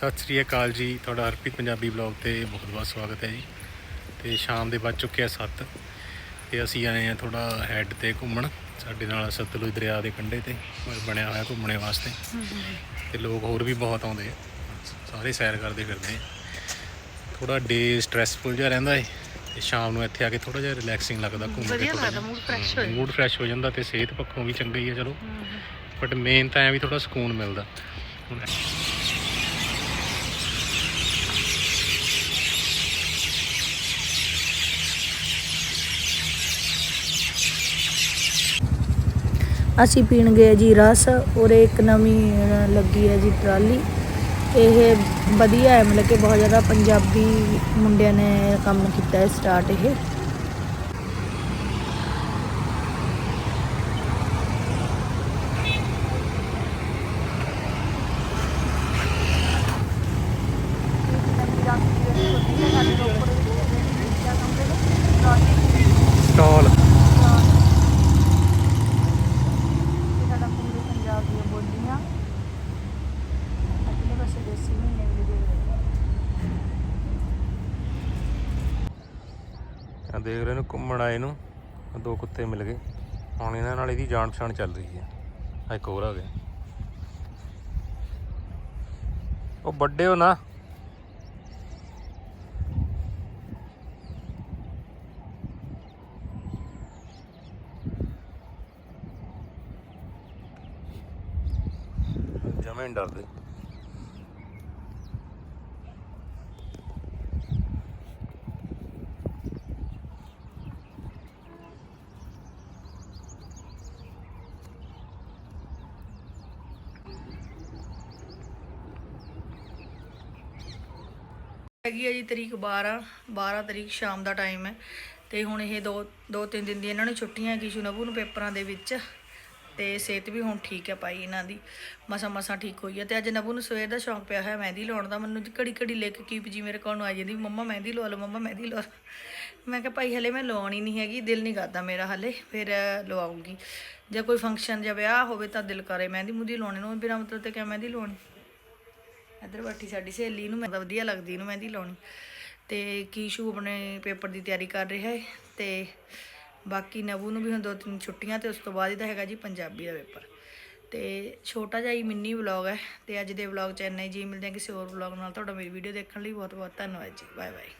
ਸਤਿ ਸ੍ਰੀ ਅਕਾਲ ਜੀ। ਤੁਹਾਡਾ ਹਰਪ੍ਰੀਤ ਪੰਜਾਬੀ ਬਲੌਗ ਤੇ ਬਹੁਤ ਬਹੁਤ ਸਵਾਗਤ ਹੈ ਜੀ। ਤੇ ਸ਼ਾਮ ਦੇ ਵੱਜ ਚੁੱਕੇ ਆ 7 ਤੇ ਅਸੀਂ ਆਏ ਆ ਥੋੜਾ ਹੈੱਡ ਤੇ ਘੁੰਮਣ। ਸਾਡੇ ਨਾਲ ਸਤਲੁਜ ਦਰਿਆ ਦੇ ਕੰਢੇ ਤੇ ਬਣਿਆ ਹੋਇਆ ਘੁੰਮਣੇ ਵਾਸਤੇ। ਤੇ ਲੋਕ ਹੋਰ ਵੀ ਬਹੁਤ ਆਉਂਦੇ ਆ। ਸਾਰੇ ਸੈਰ ਕਰਦੇ ਫਿਰਦੇ ਆ। ਥੋੜਾ ਡੇ ਸਟ੍ਰੈਸਫੁਲ ਜਿਹਾ ਰਹਿੰਦਾ ਏ। ਤੇ ਸ਼ਾਮ ਨੂੰ ਇੱਥੇ ਆ ਕੇ ਥੋੜਾ ਜਿਹਾ ਰਿਲੈਕਸਿੰਗ ਲੱਗਦਾ ਘੁੰਮ ਕੇ ਵਧੀਆ ਥੋੜ੍ਹਾ ਲੱਗਦਾ ਮੂਡ ਫਰੈਸ਼ ਹੋ ਜਿਹਾ। ਮੂਡ ਫਰੈਸ਼ ਹੋ ਜਾਂਦਾ ਤੇ ਸਿਹਤ ਪੱਖੋਂ ਵੀ ਚੰਗਾ ਹੀ ਹੈ ਚਲੋ। ਬਟ ਮੇਨ ਤਾਂ ਐ ਵੀ ਥੋੜਾ ਸਕੂਨ ਮਿਲਦਾ। ਹੁਣ ਅਸੀਂ ਪੀਣ ਗਏ ਜੀ ਰਸ, ਔਰ ਇੱਕ ਨਵੀਂ ਲੱਗੀ ਹੈ ਜੀ ਟਰਾਲੀ। ਇਹ ਵਧੀਆ ਹੈ, ਮਤਲਬ ਕਿ ਬਹੁਤ ਜ਼ਿਆਦਾ ਪੰਜਾਬੀ ਮੁੰਡਿਆਂ ਨੇ ਕੰਮ ਕੀਤਾ ਹੈ ਸਟਾਰਟ ਇਹ। ਸਟਾਲ ਆ ਦੇਖ ਰਹੇ ਨੂੰ ਘੁੰਮਣ ਆਏ ਨੂੰ। ਦੋ ਕੁੱਤੇ ਮਿਲ ਗਏ। ਹੁਣ ਇਹਨਾਂ ਨਾਲ ਇਹਦੀ ਜਾਣ ਪਛਾਣ ਚੱਲ ਰਹੀ ਹੈ। ਆ ਇੱਕ ਹੋਰ ਆ ਗਿਆ। ਉਹ ਵੱਡੇ ਹੋ ਨਾ। ਜਮੇ ਡਰਦੇ। ਹੈਗੀ ਹੈ ਜੀ ਤਰੀਕ 12 12 ਤਰੀਕ ਸ਼ਾਮ ਦਾ ਟਾਈਮ ਹੈ। ਤੇ ਹੁਣ ਇਹ ਦੋ ਦੋ ਤਿੰਨ ਦਿਨ ਦੀ ਇਹਨਾਂ ਨੂੰ ਛੁੱਟੀਆਂ ਹੈਗੀ ਸ਼ੁਨਬੂ ਨੂੰ ਪੇਪਰਾਂ ਦੇ ਵਿੱਚ। ਤੇ ਸਿਹਤ ਵੀ ਹੁਣ ਠੀਕ ਹੈ ਪਾਈ ਇਹਨਾਂ ਦੀ। ਮਸਾ ਮਸਾ ਠੀਕ ਹੋਈ ਹੈ ਤੇ ਅੱਜ ਨਬੂ ਨੂੰ ਸਵੇਰ ਦਾ ਸ਼ੌਂਕ ਪਿਆ ਹੋਇਆ ਮਹਿੰਦੀ ਲਾਉਣ ਦਾ। ਮੈਨੂੰ ਘੜੀ ਘੜੀ ਲੈ ਕੇ ਕੀਪ ਜੀ ਮੇਰੇ ਕੋਲ ਨੂੰ ਆ ਜਾਂਦੀ, ਮੰਮਾ, ਮਹਿੰਦੀ ਲਵਾ ਲਓ, ਮੰਮਾ, ਮਹਿੰਦੀ ਲਵਾ ਲਓ। ਮੈਂ ਕਿਹਾ, ਭਾਈ, ਹਲੇ ਮੈਂ ਲਵਾਉਣੀ ਨਹੀਂ ਹੈਗੀ, ਦਿਲ ਨਹੀਂ ਕਰਦਾ ਮੇਰਾ ਹਲੇ। ਫਿਰ ਲਵਾਉਂਗੀ। ਜੇ ਕੋਈ ਫੰਕਸ਼ਨ ਜਾਂ ਵਿਆਹ ਹੋਵੇ ਤਾਂ ਦਿਲ ਕਰੇ ਮਹਿੰਦੀ ਮੁੰਦੀ ਲਾਉਣੇ ਨੂੰ। ਬਿਨਾਂ ਮਤਲਬ ਤੇ ਕਿਆ ਮਹਿੰਦੀ ਲਾਉਣੀ? ਇੱਧਰ ਬੈਠੀ ਸਾਡੀ ਸਹੇਲੀ ਨੂੰ, ਮੈਂ ਵਧੀਆ ਲੱਗਦੀ ਇਹਨੂੰ ਮਹਿੰਦੀ ਲਾਉਣੀ। ਤੇ ਕੀਸ਼ੂ ਆਪਣੇ ਪੇਪਰ ਦੀ ਤਿਆਰੀ ਕਰ ਰਿਹਾ ਹੈ ਤੇ ਬਾਕੀ ਨਵੂ ਨੂੰ ਵੀ ਹੁਣ ਦੋ ਤਿੰਨ ਛੁੱਟੀਆਂ ਤੇ ਉਸ ਤੋਂ ਬਾਅਦ ਇਹਦਾ ਹੈਗਾ ਜੀ ਪੰਜਾਬੀ ਦਾ ਪੇਪਰ। ਤੇ ਛੋਟਾ ਜਿਹਾ ਹੀ ਮਿੰਨੀ ਵਲੌਗ ਹੈ, ਤੇ ਅੱਜ ਦੇ ਵਲੌਗ ਚ ਇੰਨਾ ਹੀ। ਜੀ ਮਿਲਦੇ ਹਾਂ ਕਿਸੇ ਹੋਰ ਵਲੌਗ ਨਾਲ, ਤੁਹਾਡਾ ਮੇਰੀ ਵੀਡੀਓ ਦੇਖਣ ਲਈ ਬਹੁਤ ਬਹੁਤ ਧੰਨਵਾਦ ਜੀ। Bye bye